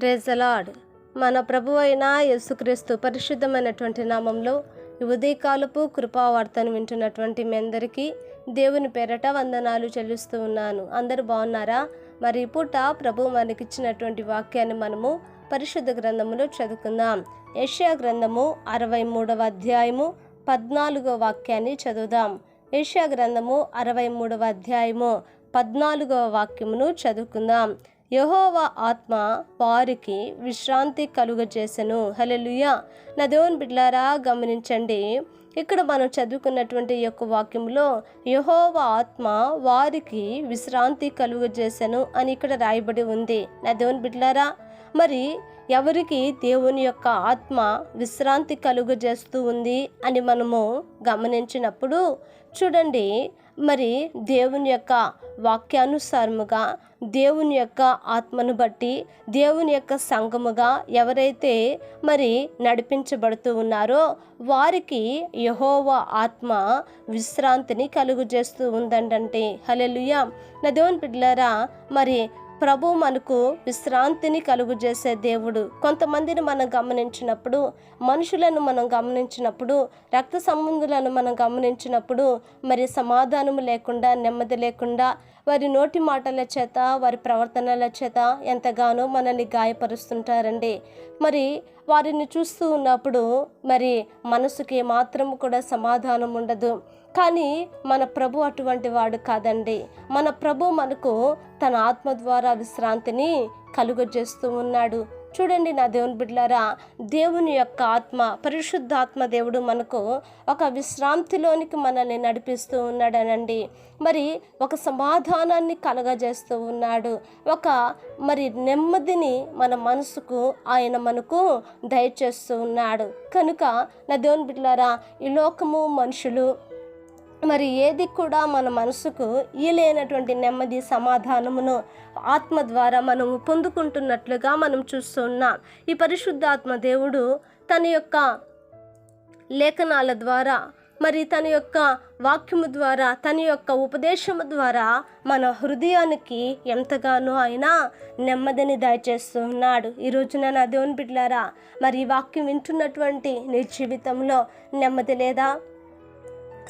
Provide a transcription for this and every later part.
Praise the Lord మన ప్రభు అయిన యేసుక్రీస్తు పరిశుద్ధమైనటువంటి నామంలో ఉదయకాలపు కృపావార్తను వింటున్నటువంటి మీ అందరికీ దేవుని పేరట వందనాలు చెల్లిస్తూ ఉన్నాను. అందరూ బాగున్నారా? మరి పూట ప్రభు మనకిచ్చినటువంటి వాక్యాన్ని మనము పరిశుద్ధ గ్రంథములో చదువుకుందాం. ఏషియా గ్రంథము అరవై మూడవ అధ్యాయము పద్నాలుగో వాక్యాన్ని చదువుదాం. ఏషియా గ్రంథము అరవై మూడవ అధ్యాయము పద్నాలుగవ వాక్యమును చదువుకుందాం. యహోవా ఆత్మ వారికి విశ్రాంతి కలుగజేసెను. హలెలుయా నా దేవుని బిడ్లారా గమనించండి. ఇక్కడ మనం చదువుకున్నటువంటి ఈ యొక్క వాక్యంలో యహోవా ఆత్మ వారికి విశ్రాంతి కలుగజేసెను అని ఇక్కడ రాయబడి ఉంది. నా దేవుని బిడ్లారా మరి ఎవరికి దేవుని యొక్క ఆత్మ విశ్రాంతి కలుగజేస్తూ ఉంది అని మనము గమనించినప్పుడు చూడండి. మరి దేవుని యొక్క వాక్యానుసారముగా దేవుని యొక్క ఆత్మను బట్టి దేవుని యొక్క సంఘముగా ఎవరైతే మరి నడిపించబడుతూ ఉన్నారో వారికి యహోవ ఆత్మ విశ్రాంతిని కలుగజేస్తూ ఉందంటే హలెలుయ నా దేవుని బిడ్డలారా మరి ప్రభు మనకు విశ్రాంతిని కలుగు చేసే దేవుడు. కొంతమందిని మనం గమనించినప్పుడు మనుషులను మనం గమనించినప్పుడు రక్త సంబంధులను మనం గమనించినప్పుడు మరి సమాధానము లేకుండా నెమ్మది లేకుండా వారి నోటి మాటల చేత వారి ప్రవర్తనల చేత ఎంతగానో మనల్ని గాయపరుస్తుంటారండి. మరి వారిని చూస్తూ ఉన్నప్పుడు మరి మనసుకి మాత్రం కూడా సమాధానం ఉండదు. కానీ మన ప్రభు అటువంటి వాడు కాదండి. మన ప్రభు మనకు తన ఆత్మ ద్వారా విశ్రాంతిని కలుగజేస్తూ ఉన్నాడు. చూడండి నా దేవుని బిడ్డలారా దేవుని యొక్క ఆత్మ పరిశుద్ధాత్మ దేవుడు మనకు ఒక విశ్రాంతిలోనికి మనల్ని నడిపిస్తూ ఉన్నాడనండి. మరి ఒక సమాధానాన్ని కలగజేస్తూ ఉన్నాడు. ఒక మరి నెమ్మదిని మన మనసుకు ఆయన మనకు దయచేస్తూ ఉన్నాడు. కనుక నా దేవుని బిడ్డలారా ఈ లోకము మనుషులు మరి ఏది కూడా మన మనసుకు ఇయలేనటువంటి నెమ్మది సమాధానమును ఆత్మ ద్వారా మనము పొందుకుంటున్నట్లుగా మనం చూస్తున్నాం. ఈ పరిశుద్ధాత్మ దేవుడు తన యొక్క లేఖనాల ద్వారా మరి తన యొక్క వాక్యము ద్వారా తన యొక్క ఉపదేశము ద్వారా మన హృదయానికి ఎంతగానో ఆయన నెమ్మదిని దయచేస్తూ ఉన్నాడు ఈ నా దేవుని బిడ్లారా మరి ఈ వాక్యం వింటున్నటువంటి నీ జీవితంలో నెమ్మది లేదా?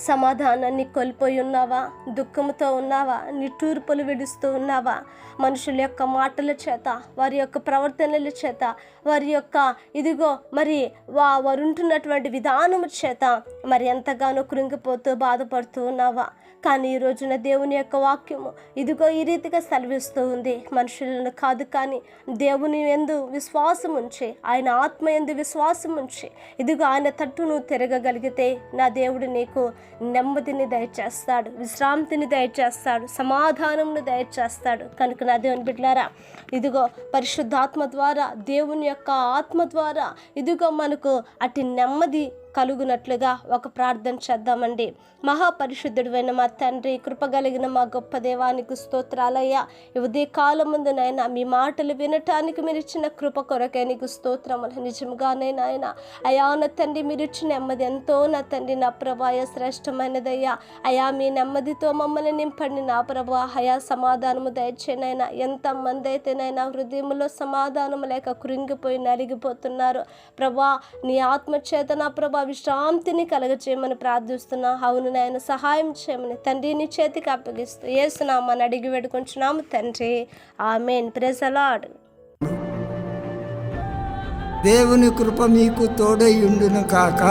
సమాధానాన్ని కోల్పోయి ఉన్నావా? దుఃఖంతో ఉన్నావా? నిట్టూర్పులు విడుస్తూ ఉన్నావా? మనుషుల యొక్క మాటల చేత వారి యొక్క ప్రవర్తనల చేత వారి యొక్క ఇదిగో మరి వా వారు ఉంటున్నటువంటి విధానము చేత మరి ఎంతగానో కృంగిపోతూ బాధపడుతూ ఉన్నావా? కానీ ఈ రోజున దేవుని యొక్క వాక్యము ఇదిగో ఈ రీతిగా సెలవిస్తూ ఉంది. మనుషులను కాదు కానీ దేవుని ఎందు విశ్వాసం ఉంచి ఆయన ఆత్మ ఎందు విశ్వాసం ఉంచి. ఇదిగో ఆయన తట్టు నువ్వు తిరగగలిగితే నా దేవుడు నీకు నెమ్మదిని దయచేస్తాడు విశ్రాంతిని దయచేస్తాడు సమాధానంను దయచేస్తాడు. కనుక నా దేవుని బిడ్డారా ఇదిగో పరిశుద్ధాత్మ ద్వారా దేవుని యొక్క ఆత్మ ద్వారా ఇదిగో మనకు అటు నెమ్మది కలుగునట్లుగా ఒక ప్రార్థన చేద్దామండి. మహాపరిశుద్ధుడైన మా తండ్రి కృపగలిగిన మా గొప్ప దేవానికి స్తోత్రాలయ్యా. ఈ ఉదయ కాలం ముందు నాయన మీ మాటలు వినటానికి మీరు ఇచ్చిన కృప కొరకే నీకు స్తోత్రములు. నిజంగానే నాయన అయా నా తండ్రి మీరు ఇచ్చిన నెమ్మది ఎంతో నా తండ్రి నా ప్రభాయ శ్రేష్టమైనదయ్యా. అయా మీ నెమ్మదితో మమ్మల్ని నింపండి నా ప్రభా అయా సమాధానము దయచేనైనా ఎంతమంది అయితేనైనా హృదయంలో సమాధానం లేక కృంగిపోయి నలిగిపోతున్నారు. ప్రభా నీ ఆత్మచేత నా ప్రభా విశ్రాంతిని కలగచేయమని ప్రార్థిస్తున్నా. అవును నాయన సహాయం చేయమని తండ్రి నీ చేతికి అప్పగిస్తూ ఏసునామని అడిగి వేడుకుంటున్నాము తండ్రి. ఆమెన్. ప్రెసలాడ్ దేవుని కృప మీకు తోడై ఉండును కాక.